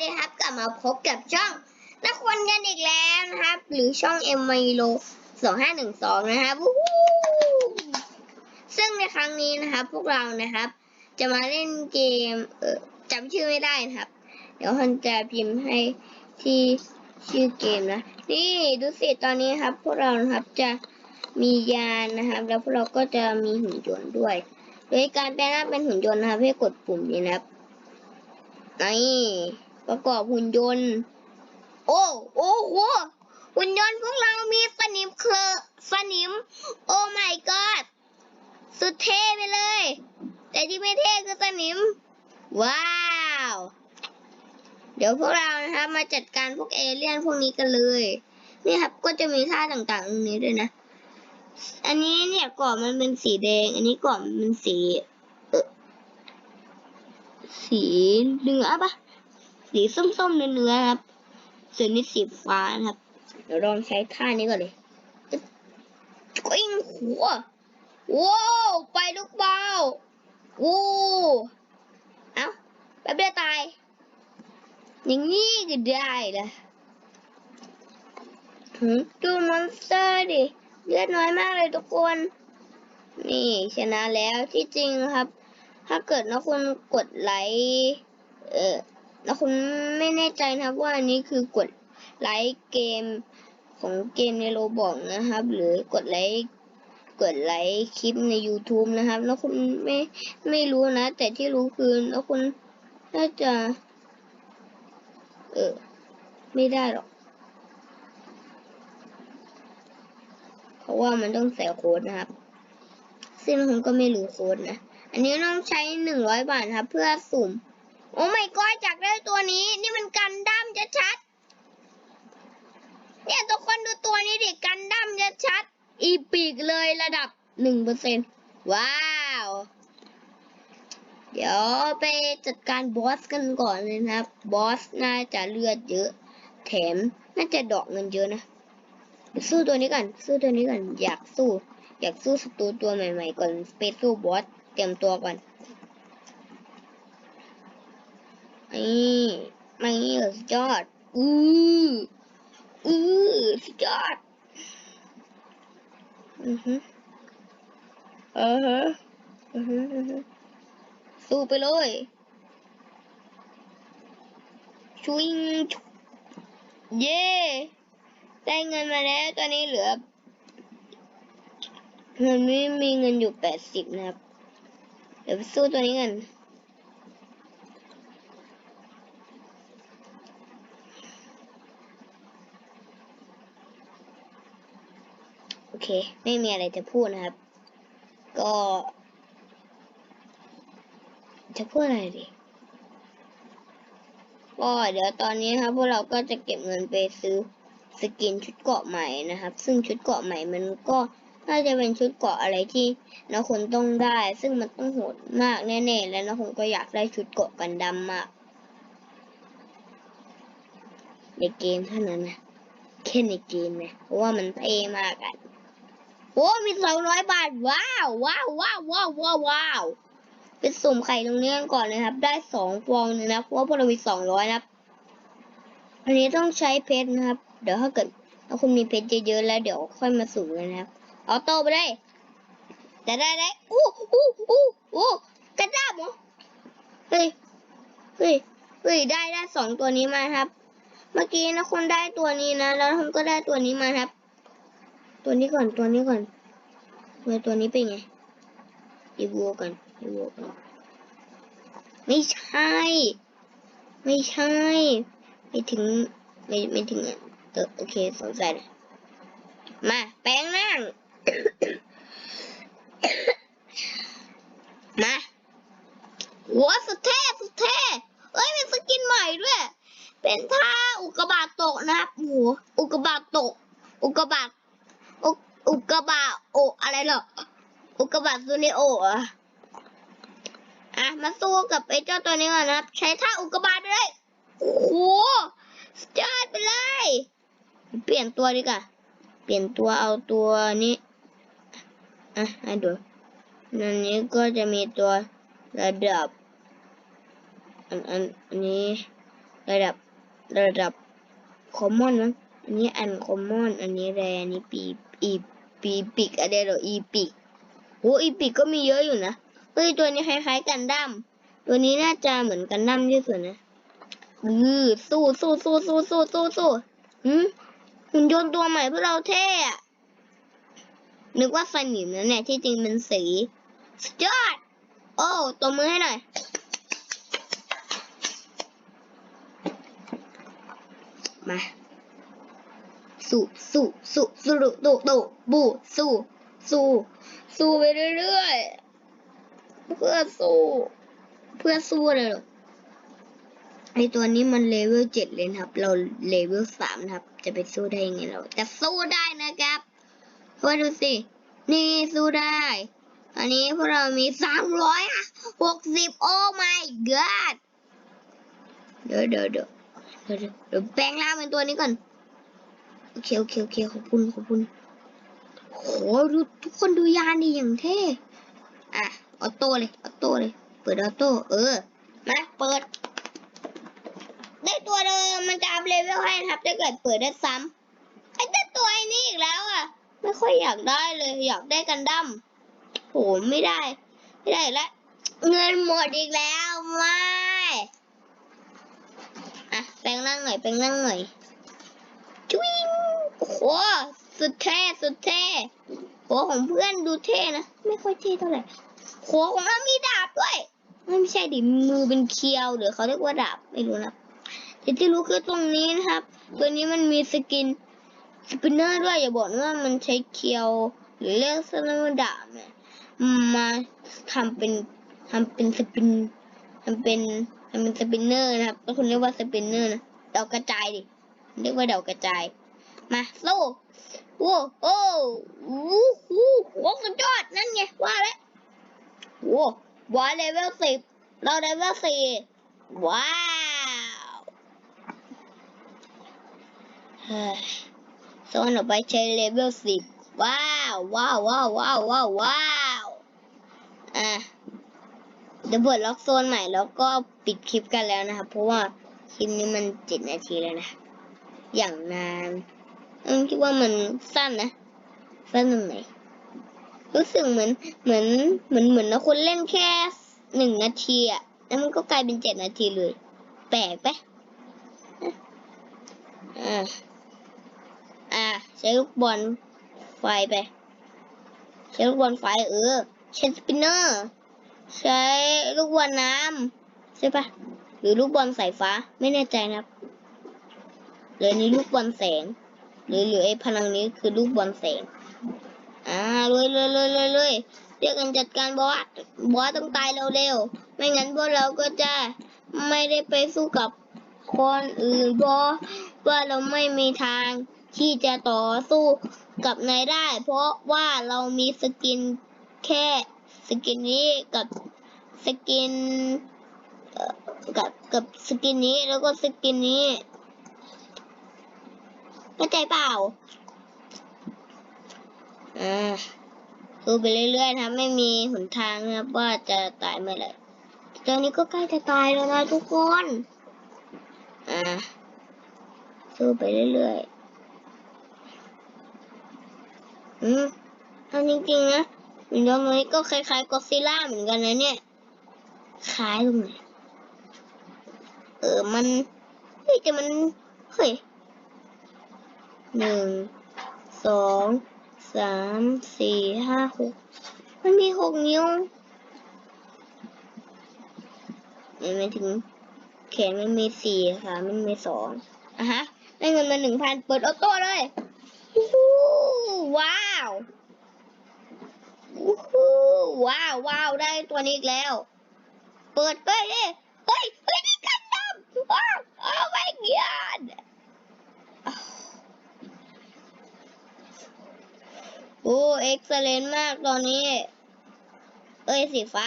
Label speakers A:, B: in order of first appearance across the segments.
A: ดีครับ กลับมาพบกับช่องนักคนกันอีกแล้วนะครับ หรือช่อง M m i l o 2512นะครับวู้ฮู้ซึ่งในครั้งนี้นะครับ พวกเรานะครับ จะมาเล่นเกม เออจำชื่อไม่ได้นะครับ เดี๋ยวฮันจะพิมพ์ให้ที่ชื่อเกมนะ นี่ดูสิตอนนี้ครับ พวกเรานะครับจะมียานนะครับ แล้วพวกเราก็จะมีหุ่นยนต์ด้วย โดยการแปลงร่างเป็นหุ่นยนต์นะครับให้กดปุ่มนี้นะครับ นี่ ประกอบหุ่นยนต์ โอ้โอ้โหหุ่นยนต์พวกเรามีสนิมเคลอสนิม โอ้ my god สุดเท่ไปเลย แต่ที่ไม่เท่คือสนิม ว้าว เดี๋ยวพวกเรานะครับมาจัดการพวกเอเลี่ยนพวกนี้กันเลย นี่ครับก็จะมีท่าต่างๆตรงนี้ด้วยนะ อันนี้เนี่ยก่อนมันเป็นสีแดง อันนี้ก่อนมันเป็นสีสีเนื้อปะ สีส้มๆเนื้อๆครับ ส่วนนี้สีฟ้านะครับ เดี๋ยวลองใช้ท่านี้ก่อนเลยกิ้งหัวว้าวไปลูกเบาวู้เอ้าแป๊บเดียวตาย อย่างนี้ก็ได้ละหืมดูมอนสเตอร์ดิเลือดน้อยมากเลยทุกคน นี่ชนะแล้วที่จริงครับ ถ้าเกิดนะคุณกดไลค์เออ แล้วคุณไม่แน่ใจนะครับว่าอันนี้คือกดไลค์เกมของเกมในโรบอกนะครับ หรือกดไลค์กดไลค์คลิปใน YouTube นะครับ แล้วคุณไม่ไม่รู้นะ แต่ที่รู้คือแล้วคุณน่าจะ เออ ไม่ได้หรอก เพราะว่ามันต้องใส่โค้ดนะครับ ซึ่งผมก็ไม่รู้โค้ดนะ อันนี้ต้องใช้หนึ่งร้อยบาทครับ เพื่อสุ่ม โอ้ไม่ก็จากได้ตัวนี้ นี่มันกันดั้มจะชัด เนี่ยทุกคนดูตัวนี้ดิกันดั้มจะชัด อีปีกเลยระดับหนึ่งเปอร์เซ็นว้าว เดี๋ยวไปจัดการบอสกันก่อนเลยนะครับ บอสน่าจะเลือดเยอะ แถมน่าจะดอกเงินเยอะนะสู้ตัวนี้ก่อน สู้ตัวนี้ก่อน อยากสู้ อยากสู้ศัตรูตัวใหม่ๆก่อน ไปสู้บอส เตรียมตัวก่อน นี่ไม่สุดยอด อืออือสุดยอด อือฮึอือฮึอือฮึอือฮึสู้ไปเลยชุยงเย่ได้เงินมาแล้วตอนนี้เหลือเงินไม่มีเงินอยู่แปดสิบนะครับ เดี๋ยวไปสู้ตัวนี้กัน เค ไม่มีอะไรจะพูดนะครับ ก็ จะพูดอะไรดีก็เดี๋ยวตอนนี้ครับพวกเราก็จะเก็บเงินไปซื้อสกินชุดเกาะใหม่นะครับ ซึ่งชุดเกาะใหม่มันก็น่าจะเป็นชุดเกาะอะไรที่นะคุณต้องได้ ซึ่งมันต้องโหดมากแน่ๆ แล้วนะคุณก็อยากได้ชุดเกาะกันดำมากในเกมเท่านั้นนะแค่ในเกมนะเพราะว่ามันเท่มากอะ โอ้มีสองร้อยบาท ว้าวว้าวว้าวว้าวว้าวว้าวไปสุ่มไข่ตรงนี้กันก่อนนะครับ ได้สองฟองเลยนะเพราะว่าพวกเรามีสองร้อยนะครับ อันนี้ต้องใช้เพชรนะครับ เดี๋ยวถ้าเกิดถ้าคุณมีเพชรเยอะๆแล้วเดี๋ยวค่อยมาสุ่มกันนะครับเอาโตไปเลยแต่ได้ได้อู้อู้อู้อู้กระด้ามเหรอเฮ้ยเฮ้ยเฮ้ยได้ได้สองตัวนี้มาครับ เมื่อกี้นะคุณได้ตัวนี้นะ แล้วคุณก็ได้ตัวนี้มาครับ ตัวนี้ก่อนตัวนี้ก่อนตัวตัวนี้เป็นไงอีวัวกันอีวัวกันไม่ใช่ ไม่ใช่ ไม่ถึงไม่ไม่ถึงอะเออโอเคสงสัยนะมา แปลงร่าง มาหัวสุดเท่สุดเท่เอ้ยมีสกินใหม่ด้วย เป็นท่าอุกกาบาตตกนะครับโหอุกกาบาตตก อุกกาบาตอุกอุกกาบาตโอะอะไรเหรอ อุ กกาบาตซูเนโอะอะอะ มาสู้กับไอ้เจ้าตัวนี้ก่อนนะใช้ท่าอุกกาบาตไปเลยโอ้โหสุดยอดไปเลย เปลี่ยนตัวดีกว่าเปลี่ยนตัวเอาตัวนี้ อะให้ดูอันนี้ก็จะมีตัวระดับ อันอันนี้ระดับระดับคอมมอนมั้งอันนี้อันคอมมอน อันนี้แรอันนี้ปีอีปีปิกอะไรหรออีปิก โอ้อีปิกก็มีเยอะอยู่นะเอ้ยตัวนี้คล้ายๆกันดั้มตัวนี้น่าจะเหมือนกันดั้มที่สุดนะอือสู้สู้สู้สู้สู้สู้สู้หืมหุ่นยนต์ตัวใหม่พวกเราเท่อะนึกว่าสนิมนะเนี่ยที่จริงเป็นสีสุดยอด โอ้ตัวมือให้หน่อยมา สู้สู้สู้สู้ดุดุดุบูสู้ สู้ สู้ไปเรื่อยๆ เพื่อสู้ เพื่อสู้เลยหรอไอตัวนี้มันเลเวลเจ็ดเลยครับ เราเลเวลสามนะครับ จะไปสู้ได้ยังไงเราแต่สู้ได้นะครับเพราะดูสิ นี่สู้ได้ตอนนี้พวกเรามีสามร้อยหกสิบโอ้ my god เดี๋ยวเดี๋ยวเดี๋ยวเดี๋ยวเดี๋ยวเดี๋ยวแปลงร่างเป็นตัวนี้ก่อน โอเคโอเคโอเคขอบคุณขอบคุณ โหดูทุกคนดูยานดีอย่างเท่อะออโต้เลยออโต้เลย เปิดออโต้เออมาเปิด ได้ตัวเดิมมันจะอัพเลเวลให้นะครับถ้าเกิดเปิดได้ซ้ำไอ้แต่ตัวไอ้นี่อีกแล้วอะ ไม่ค่อยอยากได้เลย อยากได้กันดั้มโหไม่ได้ ไม่ได้แล้วเงินหมดอีกแล้วไม่อะแปลงร่างหน่อยแปลงร่างหน่อยจุ๊งโอ้โห สุดเท่สุดเท่หัวของเพื่อนดูเท่นะไม่ค่อยเท่เท่าไหร่หัวของเรามีดาบด้วยไม่ใช่ดิมือเป็นเคียวหรือเขาเรียกว่าดาบไม่รู้นะแต่ที่รู้คือตรงนี้นะครับ ตัวนี้มันมีสกินสปินเนอร์ด้วยอย่าบอกนะว่ามันใช้เคียว หรือเรียกสนามดาบเนี่ยมาทำเป็นทำเป็นสปินทำเป็นทำเป็นสปินเนอร์นะครับก็คุณเรียกว่าสปินเนอร์นะเดากระจายดิเรียกว่าเดากระจายมาสู้ โอ้โอ้โอ้โหโอ้สุดยอดนั่นไงว่าแล้วโอ้ว้าเลเวลสิบเราเลเวลสี่ว้าวเฮ้ยโซนออกไปใช้เลเวลสิบว้าวว้าวว้าวว้าวว้าวว้าวอะเดี๋ยวเปิดล็อกโซนใหม่แล้วก็ปิดคลิปกันแล้วนะครับ เพราะว่าคลิปนี้มันเจ็ดนาทีแล้วนะ อย่างนาน เอืคิดว่ามันสั้นนะสั้นตรงไหนรู้สึกเหมือนเหมือนเหมือนเหมือนนะคนเล่นแค่หนึ่งนาทีอะแล้วมันก็กลายเป็นเจ็ดนาทีเลย แปลกไปะอ่าอะใช้ลูกบอลไฟไป ใช้ลูกบอลไฟเออใช้สปินเนอร์ ใช้ลูกบอลน้ำใช่ปะหรือลูกบอลสายฟ้าไม่แน่ใจนะครับหรือนี้ลูกบอลแสง หรือหรือไอ้พลังนี้คือลูกบอลแสงอ่าเลยเลยเลยเลยเลยเรียกกันจัดการบอสบอสต้องตายเร็วๆไม่งั้นพวกเราก็จะไม่ได้ไปสู้กับคนอื่นบอสว่าเราไม่มีทางที่จะต่อสู้กับนายได้ เพราะว่าเรามีสกินแค่สกินนี้กับสกินเอ่อกับกับสกินนี้แล้วก็สกินนี้ เข้าใจเปล่า อ่าดูไปเรื่อยๆนะ ไม่มีหนทางนะครับว่าจะตายเมื่อไหร่ตอนนี้ก็ใกล้จะตายแล้วนะทุกคน อ่าสู้ไปเรื่อยๆ อืมเอันจริงๆนะหุ่นยนต์ตัวนี้ก็คล้ายๆก็อดซิลล่าเหมือนกันนะเนี่ย คล้ายตรงไหน เออ มัน เฮ้ยแต่มัน เฮ้ย หนึ่งสองสามสี่ห้าหกมันมีหกนิ้วมันไม่ถึงแขนมันมีสี่ขามันมีสองอะฮะได้เงินมาหนึ่งพันเปิดออโต้เลยว้าวว้าวว้าวได้ตัวนี้อีกแล้ว เปิดไปดิเฮ้ยเฮ้ยนี่กันดำว้โอ้ my god โอ้เอ็กซ์เลนมากตอนนี้ เอ้ยสีฟ้า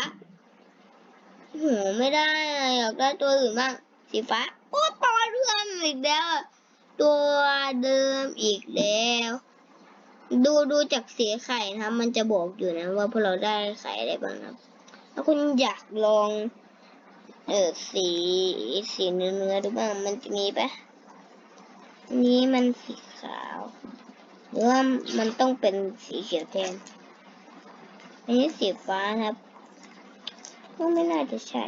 A: โหไม่ได้อะอยากได้ตัวอื่นบ้างสีฟ้าโอ้ตัวเรื่อมอีกแล้ว ตัวเดิมอีกแล้ว ดูดูจากสีไข่นะครับมันจะบอกอยู่นะว่าพวกเราได้ไข่อะไรบ้างครับถ้าคุณอยากลอง เออสีสีเนื้อเนื้อดูบ้างมันจะมีปะนนี้มันสีขาว หรือว่ามันต้องเป็นสีเขียวแทน อันนี้สีฟ้านะครับก็ไม่น่าจะใช่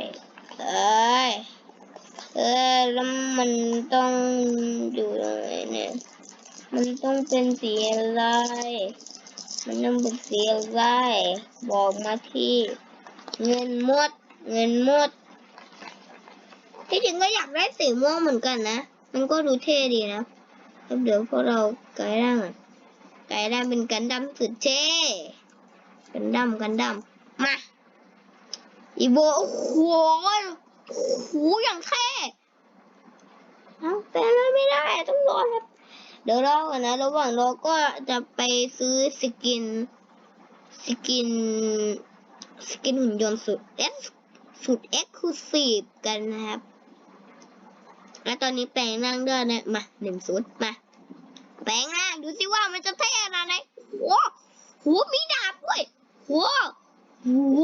A: เอ้ย เออแล้วมันต้องอยู่ตรงไหนเนี่ย มันต้องเป็นสีอะไร มันต้องเป็นสีอะไร บอกมาที่ เงินมด เงินมด ที่จริงก็อยากได้สีม่วงเหมือนกันนะ มันก็ดูเท่ดีนะแล้วเดี๋ยวพวกเรากลายร่างอะ กลายร่างเป็นกันดั้มสุดเท่กันดั้มกันดั้มมา อีโบโอ้โหโอ้โหอย่างเท่เอาแต่แล้วไม่ได้ต้องรอครับเดี๋ยวรอก่อนนะระหว่างรอก็จะไปซื้อสกิน สกิน สกินหุ่นยนต์สุดเอ็กสุดเอ็กซ์คลูซีฟกันนะครับ แล้วตอนนี้แปลงร่งด้วยนะ มาหนึ่งศูนย์มา แปลงร่างดูสิว่ามันจะเท่ขนาดไหนโอ้โหมีดาบด้วยโอ้โห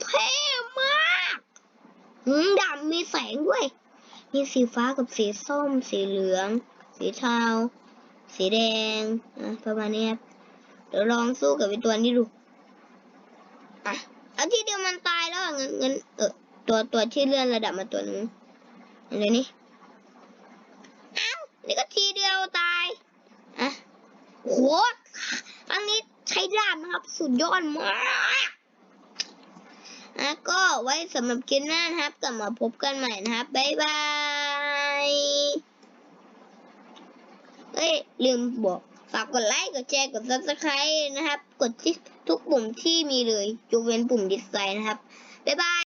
A: เท่มากอืมดาบมีแสงด้วย มีสีฟ้ากับสีส้ม สีเหลือง สีเทา สีแดงอะประมาณนี้ครับเดี๋ยวลองสู้กับไอตัวนี้ดูอะเอาทีเดียวมันตายแล้วเงินเงินเออตัวตัวที่เลื่อนระดับมาตัวนึงอะไรนี่อ้าวนี่ก็ทีเดียวตาย โหอันนี้ใช้ดาบนะครับ สุดยอดมากอะก็ไว้สำหรับคลิปหน้านะครับ กลับมาพบกันใหม่นะครับ บ๊ายบาย เอ้ย ลืมบอก ฝากกดไลค์ กดแชร์ กด subscribe นะครับ กดที่ทุกปุ่มที่มีเลยยกเว้นปุ่มดิสไลค์นะครับ บ๊ายบาย